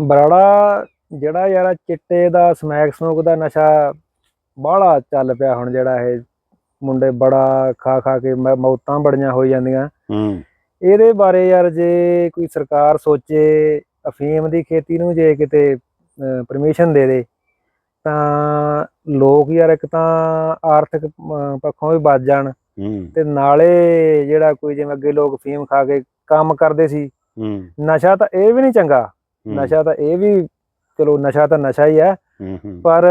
ਬਰਾੜਾ ਜਿਹੜਾ ਯਾਰ ਚਿੱਟੇ ਦਾ ਸਮੈਕ ਸਮੂਕ ਦਾ ਨਸ਼ਾ ਬਾਹਲਾ ਚੱਲ ਪਿਆ ਹੁਣ ਜਿਹੜਾ ਇਹ ਮੁੰਡੇ ਬੜਾ ਖਾ ਖਾ ਕੇ ਮੌਤਾਂ ਬੜੀਆਂ ਹੋਈ ਜਾਂਦੀਆਂ। ਹੂੰ। ਇਹਦੇ ਬਾਰੇ ਯਾਰ ਜੇ ਕੋਈ ਸਰਕਾਰ ਸੋਚੇ ਅਫੀਮ ਦੀ ਖੇਤੀ ਨੂੰ ਜੇ ਕਿਤੇ ਪਰਮਿਸ਼ਨ ਦੇ ਦੇ ਤਾਂ ਲੋਕ ਯਾਰ ਇੱਕ ਤਾਂ ਆਰਥਿਕ ਪੱਖੋਂ ਵੀ ਬਚ ਜਾਣ ਹੂੰ। ਤੇ ਨਾਲੇ ਜਿਹੜਾ ਕੋਈ ਜਿਵੇਂ ਅੱਗੇ ਲੋਕ ਫੀਮ ਖਾ ਕੇ ਕੰਮ ਕਰਦੇ ਸੀ ਹੂੰ। ਨਸ਼ਾ ਤਾਂ ਇਹ ਵੀ ਨਹੀਂ ਚੰਗਾ। ਹੂੰ, ਨਸ਼ਾ ਤਾਂ ਇਹ ਵੀ ਚਲੋ ਨਸ਼ਾ ਤਾਂ ਨਸ਼ਾ ਹੀ ਹੈ ਹੂੰ ਹੂੰ, ਪਰ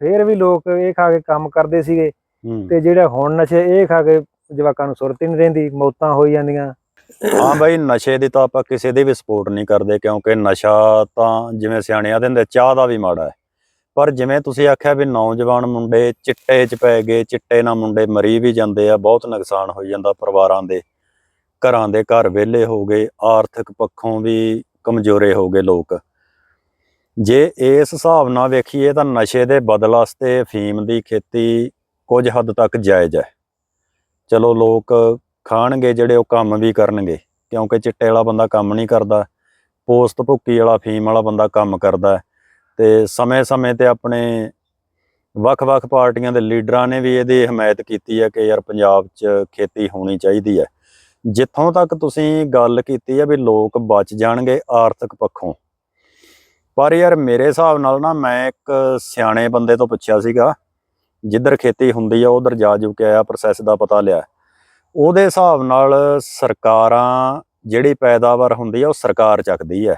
ਫੇਰ ਵੀ ਲੋਕ ਇਹ ਖਾ ਕੇ ਕੰਮ ਕਰਦੇ ਸੀਗੇ ਹੂੰ। ਤੇ ਜਿਹੜੇ ਹੁਣ ਨਸ਼ੇ ਇਹ ਖਾ ਕੇ ਜਵਾਕਾਂ ਨੂੰ ਸੁਰਤ ਹੀ ਨਹੀਂ ਰਹਿੰਦੀ ਮੌਤਾਂ ਹੋਈ ਜਾਂਦੀਆਂ। ਹਾਂ ਬਾਈ ਨਸ਼ੇ ਦੀ ਤਾਂ ਆਪਾਂ ਕਿਸੇ ਦੀ ਵੀ ਸਪੋਰਟ ਨਹੀਂ ਕਰਦੇ ਕਿਉਂਕਿ ਨਸ਼ਾ ਤਾਂ ਜਿਵੇਂ ਸਿਆਣਿਆਂ ਦੇ ਹੁੰਦੇ ਚਾਹ ਦਾ ਵੀ ਮਾੜਾ ਹੈ। ਪਰ ਜਿਵੇਂ ਤੁਸੀਂ ਆਖਿਆ ਵੀ ਨੌਜਵਾਨ ਮੁੰਡੇ ਚਿੱਟੇ 'ਚ ਪੈ ਗਏ ਚਿੱਟੇ ਨਾਲ ਮੁੰਡੇ ਮਰੀ ਵੀ ਜਾਂਦੇ ਆ ਬਹੁਤ ਨੁਕਸਾਨ ਹੋਈ ਜਾਂਦਾ ਪਰਿਵਾਰਾਂ ਦੇ। ਘਰਾਂ ਦੇ ਘਰ ਵਿਹਲੇ ਹੋ ਗਏ ਆਰਥਿਕ ਪੱਖੋਂ ਵੀ ਕਮਜ਼ੋਰੇ ਹੋ ਗਏ ਲੋਕ। ਜੇ ਇਸ ਹਿਸਾਬ ਨਾਲ ਵੇਖੀਏ ਤਾਂ ਨਸ਼ੇ ਦੇ ਬਦਲ ਵਾਸਤੇ ਫੀਮ ਦੀ ਖੇਤੀ ਕੁਝ ਹੱਦ ਤੱਕ ਜਾਇਜ਼ ਹੈ। ਚਲੋ ਲੋਕ ਖਾਣਗੇ ਜਿਹੜੇ ਉਹ ਕੰਮ ਵੀ ਕਰਨਗੇ, ਕਿਉਂਕਿ ਚਿੱਟੇ ਵਾਲਾ ਬੰਦਾ ਕੰਮ ਨਹੀਂ ਕਰਦਾ, ਪੋਸਤ ਭੁੱਕੀ ਵਾਲਾ ਫੀਮ ਵਾਲਾ ਬੰਦਾ ਕੰਮ ਕਰਦਾ ਹੈ। ਤੇ ਸਮੇਂ-ਸਮੇਂ ਤੇ ਆਪਣੇ ਵੱਖ-ਵੱਖ ਪਾਰਟੀਆਂ ਦੇ ਲੀਡਰਾਂ ਨੇ ਵੀ ਇਹਦੀ ਹਮਾਇਤ ਕੀਤੀ ਹੈ ਕਿ ਯਾਰ ਪੰਜਾਬ 'ਚ ਖੇਤੀ ਹੋਣੀ ਚਾਹੀਦੀ ਹੈ। ਜਿੱਥੋਂ ਤੱਕ ਤੁਸੀਂ ਗੱਲ ਕੀਤੀ ਹੈ ਵੀ ਲੋਕ ਬਚ ਜਾਣਗੇ ਆਰਥਿਕ ਪੱਖੋਂ। ਪਰ ਯਾਰ ਮੇਰੇ ਹਿਸਾਬ ਨਾਲ ਨਾ ਮੈਂ ਇੱਕ ਸਿਆਣੇ ਬੰਦੇ ਤੋਂ ਪੁੱਛਿਆ ਸੀਗਾ, ਜਿੱਧਰ ਖੇਤੀ ਹੁੰਦੀ ਆ ਉਧਰ ਜਾ ਜੂ ਕੇ ਆਇਆ ਪ੍ਰੋਸੈਸ ਦਾ ਪਤਾ ਲਿਆ। ਉਹਦੇ ਹਿਸਾਬ ਨਾਲ ਸਰਕਾਰਾਂ ਜਿਹੜੀ ਪੈਦਾਵਾਰ ਹੁੰਦੀ ਆ ਉਹ ਸਰਕਾਰ ਚੱਕਦੀ ਹੈ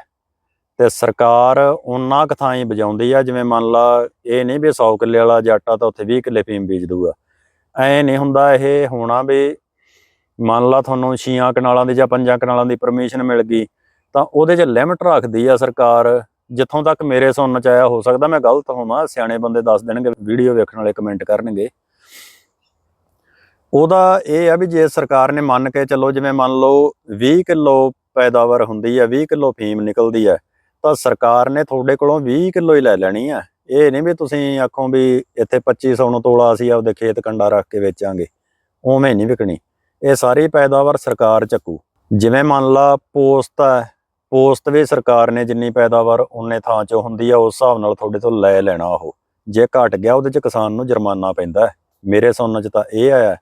ਤੇ ਸਰਕਾਰ ਉਹਨਾਂ ਕਥਾਂ ਹੀ ਬਜਾਉਂਦੀ ਆ, ਜਿਵੇਂ ਮੰਨ ਲਾ ਇਹ ਨਹੀਂ ਵੀ 100 ਕਿੱਲੇ ਵਾਲਾ ਜਾਟਾ ਤਾਂ ਉੱਥੇ 20 ਕਿੱਲੇ ਫੀਮ ਬੀਜ ਦੂਗਾ ਐ ਨਹੀਂ ਹੁੰਦਾ ਇਹ ਹੋਣਾ ਵੀ ਮੰਨ ਲਾ ਤੁਹਾਨੂੰ ਛੀਆਂ ਕਨਾਲਾਂ ਦੀ ਜਾਂ ਪੰਜਾਂ ਕਨਾਲਾਂ ਦੀ ਪਰਮਿਸ਼ਨ ਮਿਲ ਗਈ, ਤਾਂ ਉਹਦੇ 'ਚ ਲਿਮਟ ਰੱਖਦੀ ਆ ਸਰਕਾਰ। ਜਿੱਥੋਂ ਤੱਕ ਮੇਰੇ ਸੁਣਨ ਚ ਆਇਆ, ਹੋ ਸਕਦਾ ਮੈਂ ਗਲਤ ਹੋਵਾਂ, ਸਿਆਣੇ ਬੰਦੇ ਦੱਸ ਦੇਣਗੇ, ਵੀਡੀਓ ਵੇਖਣ ਵਾਲੇ ਕਮੈਂਟ ਕਰਨਗੇ। ਉਹਦਾ ਇਹ ਆ ਵੀ ਜੇ ਸਰਕਾਰ ਨੇ ਮੰਨ ਕੇ ਚੱਲੋ, ਜਿਵੇਂ ਮੰਨ ਲਓ 20 ਕਿਲੋ ਪੈਦਾਵਾਰ ਹੁੰਦੀ ਹੈ 20 ਕਿਲੋ ਫੀਮ ਨਿਕਲਦੀ ਹੈ ਤਾਂ ਸਰਕਾਰ ਨੇ ਤੁਹਾਡੇ ਕੋਲੋਂ 20 ਕਿਲੋ ਹੀ ਲੈ ਲੈਣੀ ਆ। ਇਹ ਨਹੀਂ ਵੀ ਤੁਸੀਂ ਆਖੋ ਵੀ ਇੱਥੇ 2500 ਨੂੰ ਤੋਲਾ ਅਸੀਂ ਆਪਦੇ ਖੇਤ ਕੰਡਾ ਰੱਖ ਕੇ ਵੇਚਾਂਗੇ, ਉਵੇਂ ਨਹੀਂ ਵਿਕਣੀ। ਇਹ ਸਾਰੀ ਪੈਦਾਵਾਰ ਸਰਕਾਰ ਚੱਕੂ। ਜਿਵੇਂ ਮੰਨ ਲਾ ਪੋਸਤ ਹੈ, ਪੋਸਤ ਵੀ ਸਰਕਾਰ ਨੇ ਜਿੰਨੀ ਪੈਦਾਵਾਰ ਉਹਨੇ ਥਾਂ 'ਚ ਹੁੰਦੀ ਆ, ਉਸ ਹਿਸਾਬ ਨਾਲ ਤੁਹਾਡੇ ਤੋਂ ਲੈ ਲੈਣਾ ਉਹ। ਜੇ ਘਟ ਗਿਆ, ਉਹਦੇ 'ਚ ਕਿਸਾਨ ਨੂੰ ਜੁਰਮਾਨਾ ਪੈਂਦਾ ਮੇਰੇ ਸੁਣਨ 'ਚ ਤਾਂ ਇਹ ਆਇਆ।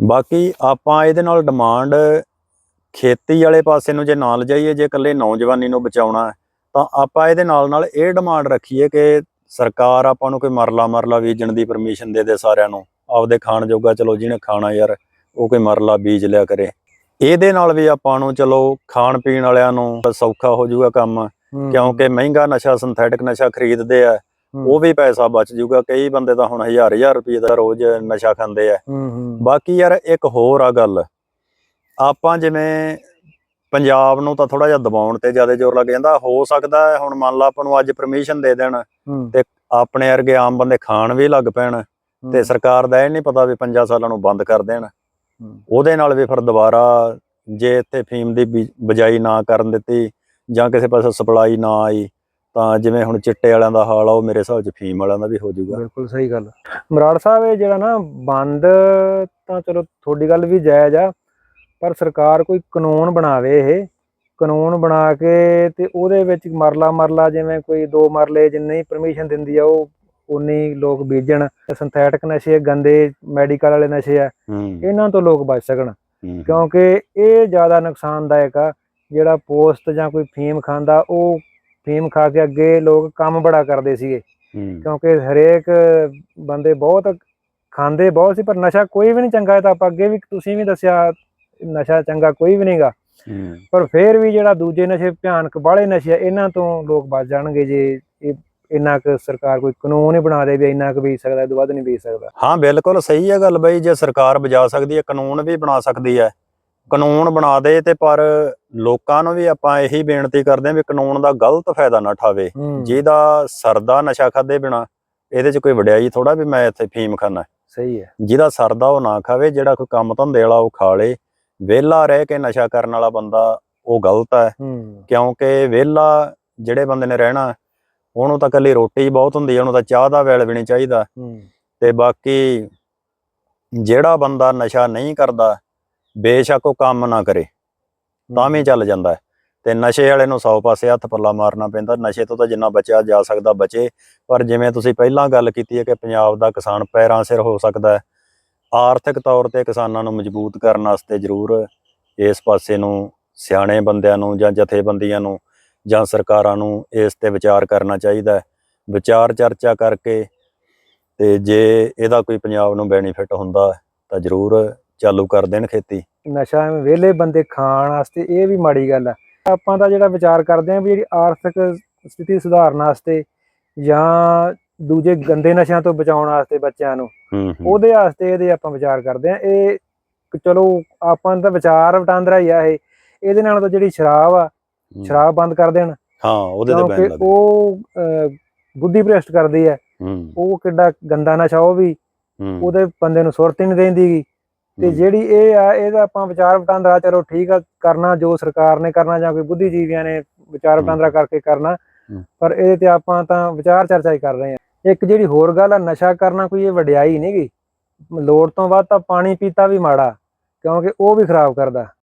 ਬਾਕੀ ਆਪਾਂ ਇਹਦੇ ਨਾਲ ਡਿਮਾਂਡ ਖੇਤੀ ਵਾਲੇ ਪਾਸੇ ਨੂੰ ਜੇ ਨਾ ਲਜਾਈਏ ਜੇ ਇਕੱਲੇ ਨੌਜਵਾਨੀ ਨੂੰ ਬਚਾਉਣਾ ਤਾਂ ਆਪਾਂ ਇਹਦੇ ਨਾਲ ਨਾਲ ਇਹ ਡਿਮਾਂਡ ਰੱਖੀਏ ਕਿ ਸਰਕਾਰ ਆਪਾਂ ਨੂੰ ਕੋਈ ਮਰਲਾ ਮਰਲਾ ਬੀਜਣ ਦੀ ਪਰਮਿਸ਼ਨ ਦੇ ਦੇ ਸਾਰਿਆਂ ਨੂੰ। ਆਪਦੇ ਖਾਣ ਜੋਗਾ ਚਲੋ ਜਿਹਨੇ ਖਾਣਾ ਯਾਰ ਉਹ ਕੋਈ ਮਰਲਾ ਬੀਜ ਲਿਆ ਕਰੇ। ਇਹਦੇ ਨਾਲ ਵੀ ਆਪਾਂ ਨੂੰ ਚਲੋ ਖਾਣ ਪੀਣ ਵਾਲਿਆਂ ਨੂੰ ਸੌਖਾ ਹੋ ਜਾਊਗਾ ਕੰਮ ਕਿਉਂਕਿ ਮਹਿੰਗਾ ਨਸ਼ਾ ਸਿੰਥੈਟਿਕ ਨਸ਼ਾ ਖਰੀਦਦੇ ਆ ਉਹ ਵੀ ਪੈਸਾ ਬਚ ਜਾਊਗਾ। ਕਈ ਬੰਦੇ ਤਾਂ ਹੁਣ ਹਜ਼ਾਰ ਹਜ਼ਾਰ ਰੁਪਏ ਦਾ ਰੋਜ਼ ਨਸ਼ਾ ਖਾਂਦੇ ਆ। ਬਾਕੀ ਯਾਰ ਇੱਕ ਹੋਰ ਆ ਗੱਲ। ਆਪਾਂ ਜਿਵੇਂ ਪੰਜਾਬ ਨੂੰ ਤਾਂ ਥੋੜਾ ਜਿਹਾ ਦਬਾਉਣ ਤੇ ਜ਼ਿਆਦਾ ਜ਼ੋਰ ਲੱਗ ਜਾਂਦਾ। ਹੋ ਸਕਦਾ ਹੈ ਹੁਣ ਮੰਨ ਲਾ ਆਪਾਂ ਨੂੰ ਅੱਜ ਪਰਮਿਸ਼ਨ ਦੇ ਦੇਣ ਤੇ ਆਪਣੇ ਵਰਗੇ ਆਮ ਬੰਦੇ ਖਾਣ ਵੀ ਲੱਗ ਪੈਣ ਤੇ ਸਰਕਾਰ ਦਾ ਇਹ ਨਹੀਂ ਪਤਾ ਵੀ 5 ਸਾਲਾਂ ਨੂੰ ਬੰਦ ਕਰ ਦੇਣ। ਉਹਦੇ ਨਾਲ ਵੀ ਫਿਰ ਦੁਬਾਰਾ ਜੇ ਇੱਥੇ ਫੀਮ ਦੀ ਬੀ- ਬਜਾਈ ਨਾ ਕਰਨ ਦਿੱਤੀ ਜਾਂ ਕਿਸੇ ਪਾਸੇ ਸਪਲਾਈ ਨਾ ਆਈ, ਤਾਂ ਜਿਵੇਂ ਹੁਣ ਚਿੱਟੇ ਵਾਲਿਆਂ ਦਾ ਹਾਲ ਆ, ਉਹ ਮੇਰੇ ਹਿਸਾਬ 'ਚ ਫੀਮ ਵਾਲਿਆਂ ਦਾ ਵੀ ਹੋ ਜਾਊਗਾ। ਬਿਲਕੁਲ ਸਹੀ ਗੱਲ। ਮਰਾੜ ਸਾਹਿਬ, ਇਹ ਜਿਹੜਾ ਨਾ ਬੰਦ, ਤਾਂ ਚਲੋ ਤੁਹਾਡੀ ਗੱਲ ਵੀ ਜਾਇਜ਼ ਆ, ਪਰ ਸਰਕਾਰ ਕੋਈ ਕਾਨੂੰਨ ਬਣਾਵੇ ਇਹ। ਕਾਨੂੰਨ ਬਣਾ ਕੇ ਤੇ ਉਹਦੇ ਵਿੱਚ ਮਰਲਾ ਮਰਲਾ, ਜਿਵੇਂ ਕੋਈ ਦੋ ਮਰਲੇ ਜਿੰਨੀ ਪਰਮਿਸ਼ਨ ਦਿੰਦੀ ਆ, ਉਹ ਉਨੀ ਲੋਕ ਬੀਜਣ ਸਿੰਥੈਟਿਕ ਨਸ਼ੇ ਗੰਦੇ ਮੈਡੀਕਲ ਵਾਲੇ ਨਸ਼ੇ ਆ ਇਹਨਾਂ ਤੋਂ ਲੋਕ ਬਚ ਸਕਣ। ਕਿਉਂਕਿ ਇਹ ਜ਼ਿਆਦਾ ਨੁਕਸਾਨਦਾਇਕ ਆ ਜਿਹੜਾ ਪੋਸਟ ਜਾਂ ਕੋਈ ਫੀਮ ਖਾਂਦਾ ਉਹ ਫੀਮ ਖਾ ਕੇ ਅੱਗੇ ਲੋਕ ਕੰਮ ਬੜਾ ਕਰਦੇ ਸੀਗੇ। ਕਿਉਂਕਿ ਹਰੇਕ ਬੰਦੇ ਬਹੁਤ ਖਾਂਦੇ ਬਹੁਤ ਸੀ ਪਰ ਨਸ਼ਾ ਕੋਈ ਵੀ ਨਹੀਂ ਚੰਗਾ ਤਾਂ ਆਪਾਂ ਅੱਗੇ ਵੀ ਤੁਸੀਂ ਵੀ ਦੱਸਿਆ ਨਸ਼ਾ ਚੰਗਾ ਕੋਈ ਵੀ ਨਹੀਂਗਾ। ਪਰ ਫੇਰ ਵੀ ਜਿਹੜਾ ਦੂਜੇ ਨਸ਼ੇ ਭਿਆਨਕ ਬਾਹਲੇ ਨਸ਼ੇ ਆ ਇਹਨਾਂ ਤੋਂ ਲੋਕ ਬਚ ਜਾਣਗੇ ਜੇ ਇਹ ਇੰਨਾ ਕੁ ਸਰਕਾਰ ਕੋਈ ਕਾਨੂੰਨ ਹੀ ਬਣਾ ਦੇ ਵੀ ਇੰਨਾ ਕੁ ਵੇਚ ਸਕਦਾ ਇਹ ਤੋਂ ਵੱਧ ਨਹੀਂ ਵੇਚ ਸਕਦਾ। ਹਾਂ ਬਿਲਕੁਲ ਸਹੀ ਹੈ ਗੱਲ ਬਈ ਜੇ ਸਰਕਾਰ ਬਜਾ ਸਕਦੀ ਹੈ ਕਾਨੂੰਨ ਵੀ ਬਣਾ ਸਕਦੀ ਹੈ। ਕਾਨੂੰਨ ਬਣਾ ਦੇ ਤੇ ਪਰ ਲੋਕਾਂ ਨੂੰ ਵੀ ਆਪਾਂ ਇਹੀ ਬੇਨਤੀ ਕਰਦੇ ਹਾਂ ਵੀ ਕਾਨੂੰਨ ਦਾ ਗਲਤ ਫਾਇਦਾ ਨਾ ਠਾਵੇ। ਜਿਹਦਾ ਸਰਦਾ ਨਸ਼ਾ ਖਾਦੇ ਬਿਨਾ ਇਹਦੇ 'ਚ ਕੋਈ ਵਡਿਆਈ ਥੋੜਾ ਵੀ ਮੈਂ ਇੱਥੇ ਫੀਮ ਖਾਣਾ ਸਹੀ ਹੈ। ਜਿਹਦਾ ਸਰਦਾ ਉਹ ਨਾ ਖਾਵੇ ਜਿਹੜਾ ਕੋਈ ਕੰਮ ਧੰਦੇ ਵਾਲਾ ਉਹ ਖਾ ਲੇ। ਵਿਹਲਾ ਰਹਿ ਕੇ ਨਸ਼ਾ ਕਰਨ ਵਾਲਾ ਬੰਦਾ ਉਹ ਗਲਤ ਹੂੰ। ਕਿਉਂਕਿ ਵਿਹਲਾ ਜਿਹੜੇ ਬੰਦੇ ਨੇ ਰਹਿਣਾ ਉਹਨੂੰ ਤਾਂ ਇਕੱਲੀ ਰੋਟੀ ਹੀ ਬਹੁਤ ਹੁੰਦੀ ਹੈ ਉਹਨੂੰ ਤਾਂ ਚਾਹ ਦਾ ਵੇਲ ਵੀ ਨਹੀਂ ਚਾਹੀਦਾ। ਤੇ ਬਾਕੀ ਜਿਹੜਾ ਬੰਦਾ ਨਸ਼ਾ ਨਹੀਂ ਕਰਦਾ ਬੇਸ਼ੱਕ ਉਹ ਕੰਮ ਨਾ ਕਰੇ ਤਾਂ ਵੀ ਚੱਲ ਜਾਂਦਾ। ਤੇ ਨਸ਼ੇ ਵਾਲੇ ਨੂੰ 100 ਪਾਸੇ ਹੱਥ ਪੱਲਾ ਮਾਰਨਾ ਪੈਂਦਾ ਨਸ਼ੇ ਤੋਂ ਤਾਂ ਜਿੰਨਾ ਬਚਿਆ ਜਾ ਸਕਦਾ ਬਚੇ। ਪਰ ਜਿਵੇਂ ਤੁਸੀਂ ਪਹਿਲਾਂ ਗੱਲ ਕੀਤੀ ਹੈ ਕਿ ਪੰਜਾਬ ਦਾ ਕਿਸਾਨ ਪੈਰਾਂ ਸਿਰ ਹੋ ਸਕਦਾ ਹੈ ਆਰਥਿਕ ਤੌਰ ਤੇ ਕਿਸਾਨਾਂ ਨੂੰ ਮਜ਼ਬੂਤ ਕਰਨ ਵਾਸਤੇ ਜ਼ਰੂਰ ਇਸ ਪਾਸੇ ਨੂੰ ਸਿਆਣੇ ਬੰਦਿਆਂ ਨੂੰ ਜਾਂ ਜਥੇਬੰਦੀਆਂ ਨੂੰ ਜਾਂ ਸਰਕਾਰਾਂ ਨੂੰ ਇਸ ਤੇ ਵਿਚਾਰ ਕਰਨਾ ਚਾਹੀਦਾ ਹੈ। ਵਿਚਾਰ ਚਰਚਾ ਕਰਕੇ ਤੇ ਜੇ ਇਹਦਾ ਕੋਈ ਪੰਜਾਬ ਨੂੰ ਬੈਨੀਫਿਟ ਹੁੰਦਾ ਤਾਂ ਜ਼ਰੂਰ ਚਾਲੂ ਕਰ ਦੇਣ ਖੇਤੀ। ਨਸ਼ਾ ਐਵੇਂ ਵਿਹਲੇ ਬੰਦੇ ਖਾਣ ਵਾਸਤੇ ਇਹ ਵੀ ਮਾੜੀ ਗੱਲ ਆ। ਆਪਾਂ ਤਾਂ ਜਿਹੜਾ ਵਿਚਾਰ ਕਰਦੇ ਆਂ ਵੀ ਜਿਹੜੀ ਆਰਥਿਕ ਸਥਿਤੀ ਸੁਧਾਰਨ ਵਾਸਤੇ ਜਾਂ ਦੂਜੇ ਗੰਦੇ ਨਸ਼ਿਆਂ ਤੋਂ ਬਚਾਉਣ ਵਾਸਤੇ ਬੱਚਿਆਂ ਨੂੰ ਉਹਦੇ ਵਾਸਤੇ ਇਹਦੇ ਆਪਾਂ ਵਿਚਾਰ ਕਰਦੇ ਆਂ ਇਹ ਚਲੋ ਆਪਾਂ ਦਾ ਵਿਚਾਰ ਵਟਾਂਦਰਾ ਹੀ ਆ ਇਹ। ਇਹਦੇ ਨਾਲ ਤਾਂ ਜਿਹੜੀ ਸ਼ਰਾਬ ਆ। ਸ਼ਰਾਬ ਬੰਦ ਕਰ ਦੇਣ। ਹਾਂ ਉਹਦੇ ਤੇ ਬੈਨ ਲੱਗੇ ਉਹ ਬੁੱਧੀ ਭ੍ਰਿਸ਼ਟ ਕਰਦੀ ਹੈ। ਉਹ ਕਿੱਡਾ ਗੰਦਾ ਨਸ਼ਾ ਉਹ ਵੀ ਉਹਦੇ ਬੰਦੇ ਨੂੰ ਸੁਰਤ ਹੀ ਨਹੀਂ ਰਹਿੰਦੀ ਤੇ। ਜਿਹੜੀ ਇਹ ਆ ਇਹਦਾ ਆਪਾਂ ਵਿਚਾਰ ਵਟਾਂਦਰਾ ਚਲੋ ਠੀਕ ਆ ਕਰਨਾ ਜੋ ਸਰਕਾਰ ਨੇ ਕਰਨਾ ਜਾਂ ਕੋਈ ਬੁੱਧੀਜੀਵੀਆਂ ਨੇ ਵਿਚਾਰ। ਵਟਾਂਦਰਾ ਕਰਕੇ ਕਰਨਾ। ਪਰ ਇਹਦੇ ਤੇ ਆਪਾਂ ਤਾਂ ਵਿਚਾਰ ਚਰਚਾ ਹੀ ਕਰ ਰਹੇ ਆ ਇੱਕ ਜਿਹੜੀ ਹੋਰ ਗੱਲ ਆ ਨਸ਼ਾ ਕਰਨਾ ਕੋਈ ਇਹ ਵਡਿਆਈ ਨਹੀਂਗੀ ਲੋੜ ਤੋਂ ਵੱਧ ਤਾਂ ਪਾਣੀ ਪੀਤਾ ਵੀ ਮਾੜਾ ਕਿਉਂਕਿ ਉਹ ਵੀ ਖਰਾਬ ਕਰਦਾ।